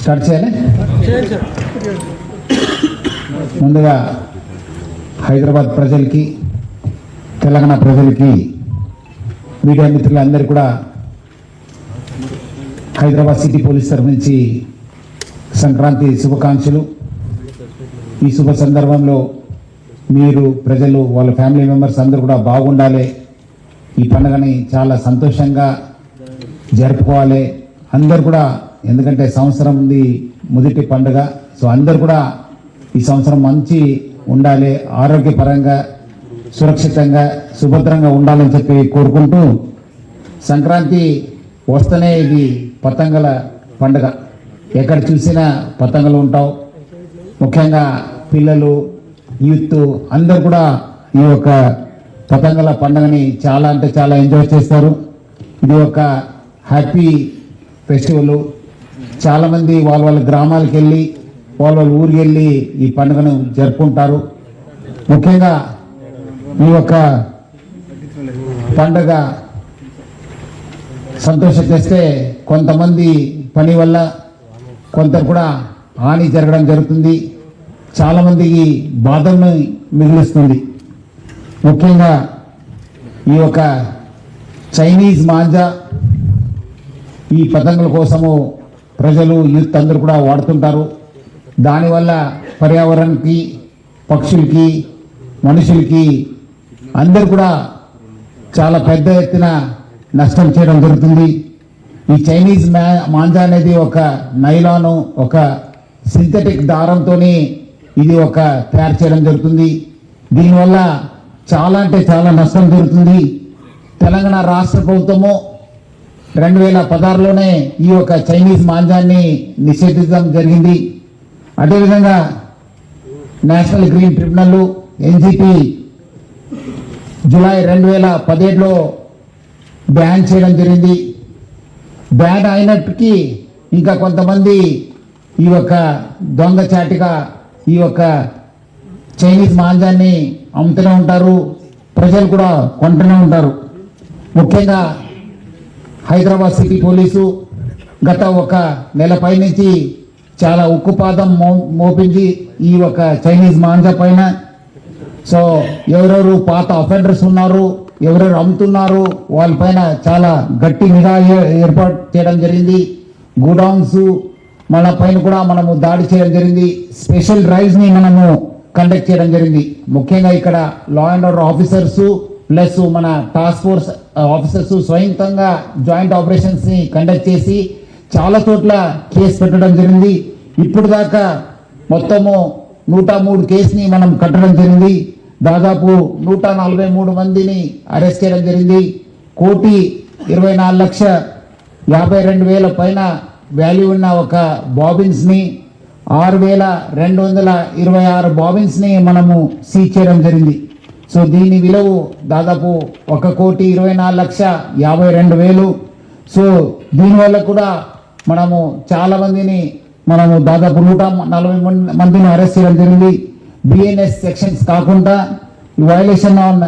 Start చేయాలి? ముందుగా హైదరాబాద్ ప్రజలకి తెలంగాణ ప్రజలకి మీడియా మిత్రులందరూ కూడా హైదరాబాద్ సిటీ పోలీస్ తరఫు నుంచి సంక్రాంతి శుభాకాంక్షలు. ఈ శుభ సందర్భంలో మీరు ప్రజలు వాళ్ళ ఫ్యామిలీ మెంబర్స్ అందరూ కూడా బాగుండాలి. ఈ పండుగని చాలా సంతోషంగా జరుపుకోవాలి. అందరు కూడా ఎందుకంటే సంవత్సరం ఉంది మొదటి పండుగ సో అందరు కూడా ఈ సంవత్సరం మంచి ఉండాలి ఆరోగ్యపరంగా సురక్షితంగా సుభద్రంగా ఉండాలని చెప్పి కోరుకుంటూ సంక్రాంతి వస్తేనే ఇది పతంగల పండుగ. ఎక్కడ చూసినా పతంగలు ఉంటావు. ముఖ్యంగా పిల్లలు యూత్ అందరు కూడా ఈ యొక్క పతంగల పండుగని చాలా అంటే చాలా ఎంజాయ్ చేస్తారు. ఇది ఒక హ్యాపీ ఫెస్టివల్ చాలామంది వాళ్ళ వాళ్ళ గ్రామాలకు వెళ్ళి వాళ్ళ వాళ్ళ ఊరికి వెళ్ళి ఈ పండుగను జరుపుకుంటారు. ముఖ్యంగా ఈ యొక్క పండగ సంతోషం తెస్తే కొంతమంది పని వల్ల కొంత కూడా హాని జరగడం జరుగుతుంది. చాలామందికి బాధను మిగిలిస్తుంది. ముఖ్యంగా ఈ యొక్క చైనీస్ మాంజా ఈ పతంగుల కోసము ప్రజలు యూత్ అందరూ కూడా వాడుతుంటారు. దానివల్ల పర్యావరణానికి పక్షులకి మనుషులకి అందరు కూడా చాలా పెద్ద ఎత్తున నష్టం చేయడం జరుగుతుంది. ఈ చైనీస్ మా మాంజా అనేది ఒక నైలాను ఒక సింథటిక్ దారంతో ఇది ఒక తయారు చేయడం జరుగుతుంది. దీనివల్ల చాలా అంటే చాలా నష్టం జరుగుతుంది. తెలంగాణ రాష్ట్ర ప్రభుత్వము రెండు వేల పదహారులోనే ఈ యొక్క చైనీస్ మాంద్యాన్ని నిషేధించడం జరిగింది. అదేవిధంగా national green tribunal NGT July రెండు వేల పదిహేడులో బ్యాన్ చేయడం జరిగింది. బ్యాన్ అయినప్పటికీ ఇంకా కొంతమంది ఈ యొక్క దొంగచాటిగా ఈ యొక్క చైనీస్ మాంద్యాన్ని అమ్ముతూనే ఉంటారు. ప్రజలు కూడా కొంటూనే ఉంటారు. ముఖ్యంగా హైదరాబాద్ సిటీ పోలీసు గత ఒక నెలపై నుంచి చాలా ఉక్కుపాదం మో మోపింది ఈ ఒక చైనీస్ మాంజా పైన. సో ఎవరెవరు పాత అఫెండర్స్ ఉన్నారు ఎవరెవరు అమ్ముతున్నారు వాళ్ళపైన చాలా గట్టి నిఘా ఏ- ఏర్పాటు చేయడం జరిగింది. గోడౌన్స్ మన పైన కూడా మనము దాడి చేయడం జరిగింది. స్పెషల్ డ్రైవ్స్ని మనము కండక్ట్ చేయడం జరిగింది. ముఖ్యంగా ఇక్కడ law and order officers plus మన టాస్క్ ఫోర్స్ ఆఫీసర్స్ స్వయంతంగా జాయింట్ ఆపరేషన్స్ని కండక్ట్ చేసి చాలా చోట్ల కేసు పెట్టడం జరిగింది. ఇప్పుడు దాకా మొత్తము నూట మూడు కేసుని మనం కట్టడం జరిగింది. దాదాపు నూట నలభై మూడు మందిని అరెస్ట్ చేయడం జరిగింది. కోటి ఇరవై నాలుగు లక్ష యాభై రెండు వేల పైన వాల్యూ ఉన్న ఒక బాబిన్స్ని ఆరు వేల రెండు వందల ఇరవై ఆరు బాబిన్స్ని మనము సీజ్ చేయడం జరిగింది. సో దీని విలువ దాదాపు ఒక కోటి ఇరవై నాలుగు లక్ష యాభై రెండు వేలు. సో దీనివల్ల కూడా మనము చాలా మందిని మనము దాదాపు నూట నలభై మందిని అరెస్ట్ చేయడం జరిగింది. బిఎన్ఎస్ సెక్షన్స్ కాకుండా వైలేషన్ ఆన్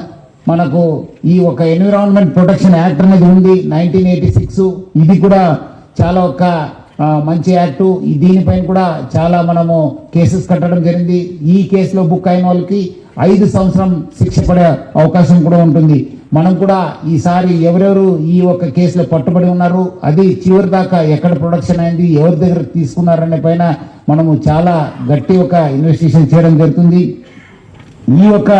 మనకు ఈ ఒక ఎన్విరాన్మెంట్ ప్రొటెక్షన్ యాక్ట్ అనేది ఉంది నైన్టీన్ ఎయిటీ సిక్స్ ఇది కూడా చాలా ఒక మంచి యాక్టు. దీనిపైన కూడా చాలా మనము కేసెస్ కట్టడం జరిగింది. ఈ కేసులో బుక్ అయిన వాళ్ళకి ఐదు సంవత్సరం శిక్ష పడే అవకాశం కూడా ఉంటుంది. మనం కూడా ఈసారి ఎవరెవరు ఈ ఒక్క కేసులో పట్టుబడి ఉన్నారు అది చివరి దాకా ఎక్కడ ప్రొడక్షన్ అయింది ఎవరి దగ్గర తీసుకున్నారనే పైన మనము చాలా గట్టి ఒక ఇన్వెస్టిగేషన్ చేయడం జరుగుతుంది. ఈ యొక్క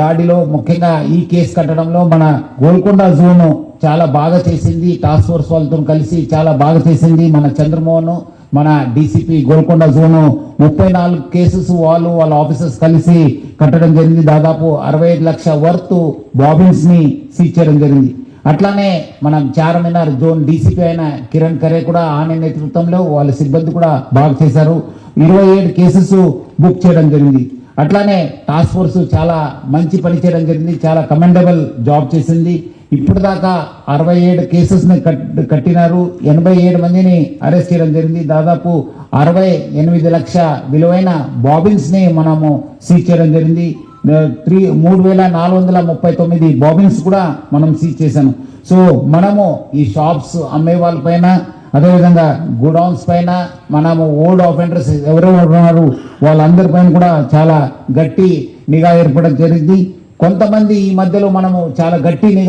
దాడిలో ముఖ్యంగా ఈ కేసు కట్టడంలో మన గోల్కొండ జోను చాలా బాగా చేసింది. టాస్క్ ఫోర్స్ వాళ్ళతో కలిసి చాలా బాగా చేసింది. మన చంద్రమోహన్ మన డీసీపీ గోల్కొండ జోన్ ముప్పై నాలుగు కేసెస్ వాళ్ళు వాళ్ళ ఆఫీసర్స్ కలిసి కట్టడం జరిగింది. దాదాపు అరవై ఐదు లక్ష వర్త్ బాబిన్స్ని సీజ్ చేయడం జరిగింది. అట్లానే మనం చార్మినార్ జోన్ డీసీపీ అయిన కిరణ్ ఖరే కూడా ఆమె నేతృత్వంలో వాళ్ళ సిబ్బంది కూడా బాగా చేశారు. ఇరవై ఏడు కేసెస్ బుక్ చేయడం జరిగింది. అట్లానే టాస్క్ ఫోర్స్ చాలా మంచి పని చేయడం జరిగింది. చాలా కమెండబుల్ జాబ్ చేసింది. ఇప్పుడు దాకా అరవై ఏడు కేసెస్ని కట్- కట్టినారు. ఎనభై ఏడు మందిని అరెస్ట్ చేయడం జరిగింది. దాదాపు అరవై ఎనిమిది లక్ష విలువైన బాబిన్స్ని మనము సీజ్ చేయడం జరిగింది. త్రీ మూడు వేల నాలుగు వందల ముప్పై తొమ్మిది బాబిన్స్ కూడా మనం సీజ్ చేశాను సో మనము ఈ షాప్స్ అమ్మే వాళ్ళపైన అదేవిధంగా గోడౌన్స్ పైన మనము ఓల్డ్ ఆఫెండర్స్ ఎవరెవరు ఉన్నారు వాళ్ళందరిపైన కూడా చాలా గట్టి నిఘా ఏర్పడడం జరిగింది. కొంతమంది ఈ మధ్యలో మనము చాలా గట్టి నిఘా